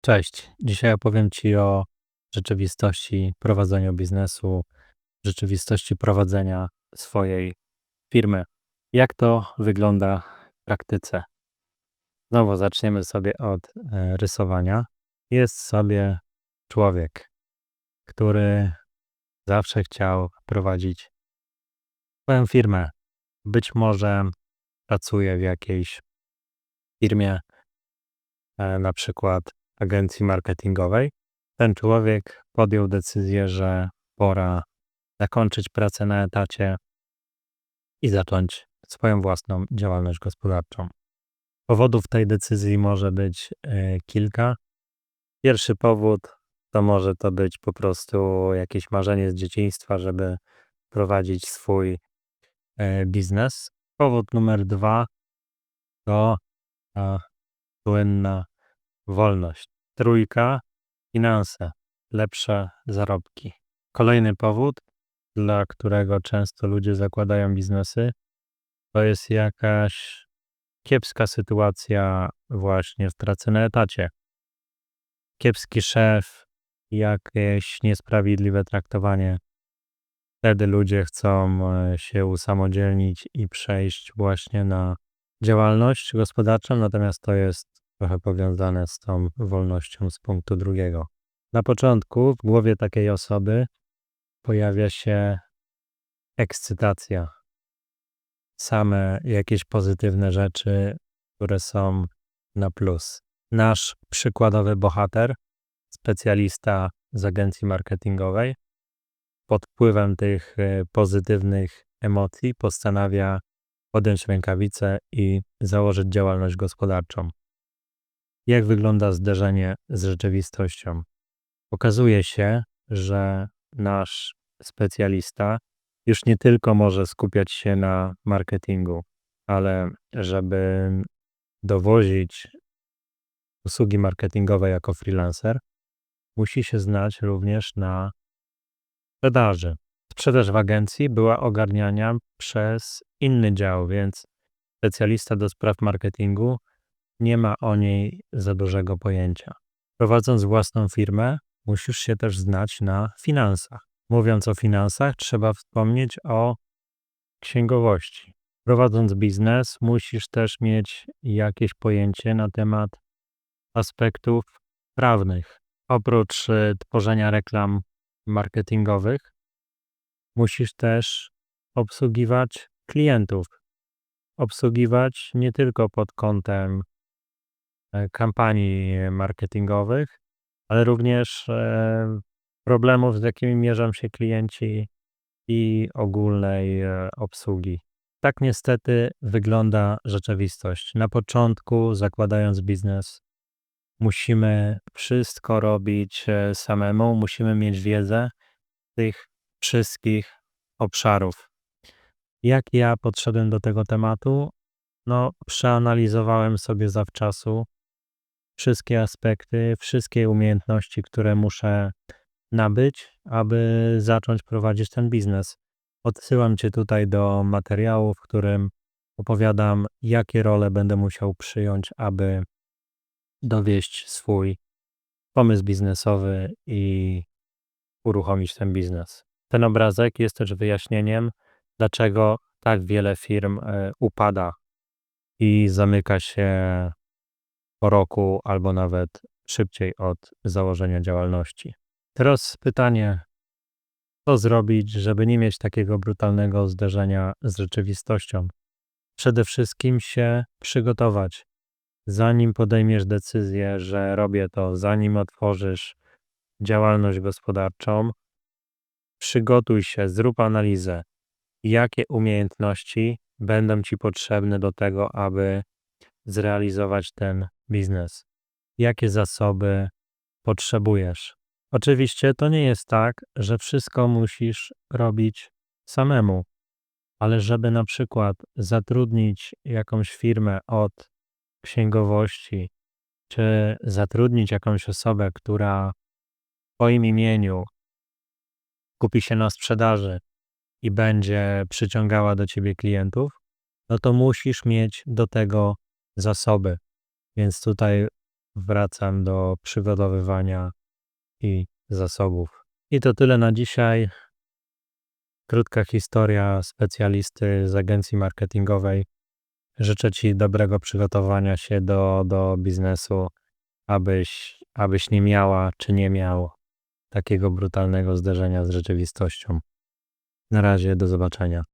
Cześć. Dzisiaj opowiem Ci o rzeczywistości prowadzenia biznesu, rzeczywistości prowadzenia swojej firmy. Jak to wygląda w praktyce? Znowu zaczniemy sobie od e, rysowania. Jest sobie człowiek, który zawsze chciał prowadzić swoją firmę. Być może pracuje w jakiejś firmie, e, na przykład agencji marketingowej. Ten człowiek podjął decyzję, że pora zakończyć pracę na etacie i zacząć swoją własną działalność gospodarczą. Powodów tej decyzji może być e, kilka. Pierwszy powód to może to być po prostu jakieś marzenie z dzieciństwa, żeby prowadzić swój e, biznes. Powód numer dwa to ta słynna wolność. Trójka, finanse, lepsze zarobki. Kolejny powód, dla którego często ludzie zakładają biznesy, to jest jakaś kiepska sytuacja właśnie w pracy na etacie. Kiepski szef, jakieś niesprawiedliwe traktowanie. Wtedy ludzie chcą e, się usamodzielnić i przejść właśnie na działalność gospodarczą, natomiast to jest trochę powiązane z tą wolnością z punktu drugiego. Na początku w głowie takiej osoby pojawia się ekscytacja. Same jakieś pozytywne rzeczy, które są na plus. Nasz przykładowy bohater, specjalista z agencji marketingowej, pod wpływem tych e, pozytywnych emocji postanawia podjąć rękawice i założyć działalność gospodarczą jak wygląda zderzenie z rzeczywistością. Okazuje się, że nasz specjalista już nie tylko może skupiać się na marketingu, ale żeby dowozić usługi marketingowe jako freelancer, musi się znać również na sprzedaży. Sprzedaż w agencji była ogarniania przez inny dział, więc specjalista do spraw marketingu nie ma o niej za dużego pojęcia. Prowadząc własną firmę, musisz się też znać na finansach. Mówiąc o finansach, trzeba wspomnieć o księgowości. Prowadząc biznes, musisz też mieć jakieś pojęcie na temat aspektów prawnych. Oprócz y, tworzenia reklam marketingowych, musisz też obsługiwać klientów. Obsługiwać nie tylko pod kątem E, kampanii marketingowych, ale również e, problemów, z jakimi mierzą się klienci i ogólnej e, obsługi. Tak niestety wygląda rzeczywistość. Na początku, zakładając biznes, musimy wszystko robić samemu, musimy mieć wiedzę tych wszystkich obszarów. Jak ja podszedłem do tego tematu? No, przeanalizowałem sobie zawczasu wszystkie aspekty, wszystkie umiejętności, które muszę nabyć, aby zacząć prowadzić ten biznes. Odsyłam Cię tutaj do materiału, w którym opowiadam, jakie role będę musiał przyjąć, aby dowieść swój pomysł biznesowy i uruchomić ten biznes. Ten obrazek jest też wyjaśnieniem, dlaczego tak wiele firm e, upada i zamyka się po roku albo nawet szybciej od założenia działalności. Teraz pytanie, co zrobić, żeby nie mieć takiego brutalnego zderzenia z rzeczywistością? Przede wszystkim się przygotować. Zanim podejmiesz decyzję, że robię to, zanim otworzysz działalność gospodarczą, przygotuj się, zrób analizę, jakie umiejętności będą ci potrzebne do tego, aby zrealizować ten biznes? Jakie zasoby potrzebujesz? Oczywiście to nie jest tak, że wszystko musisz robić samemu, ale żeby na przykład zatrudnić jakąś firmę od księgowości, czy zatrudnić jakąś osobę, która w Twoim imieniu kupi się na sprzedaży i będzie przyciągała do Ciebie klientów, no to musisz mieć do tego zasoby. Więc tutaj wracam do przygotowywania i zasobów. I to tyle na dzisiaj. Krótka historia specjalisty z agencji marketingowej. Życzę Ci dobrego przygotowania się do, do biznesu, abyś, abyś nie miała czy nie miał takiego brutalnego zderzenia z rzeczywistością. Na razie, do zobaczenia.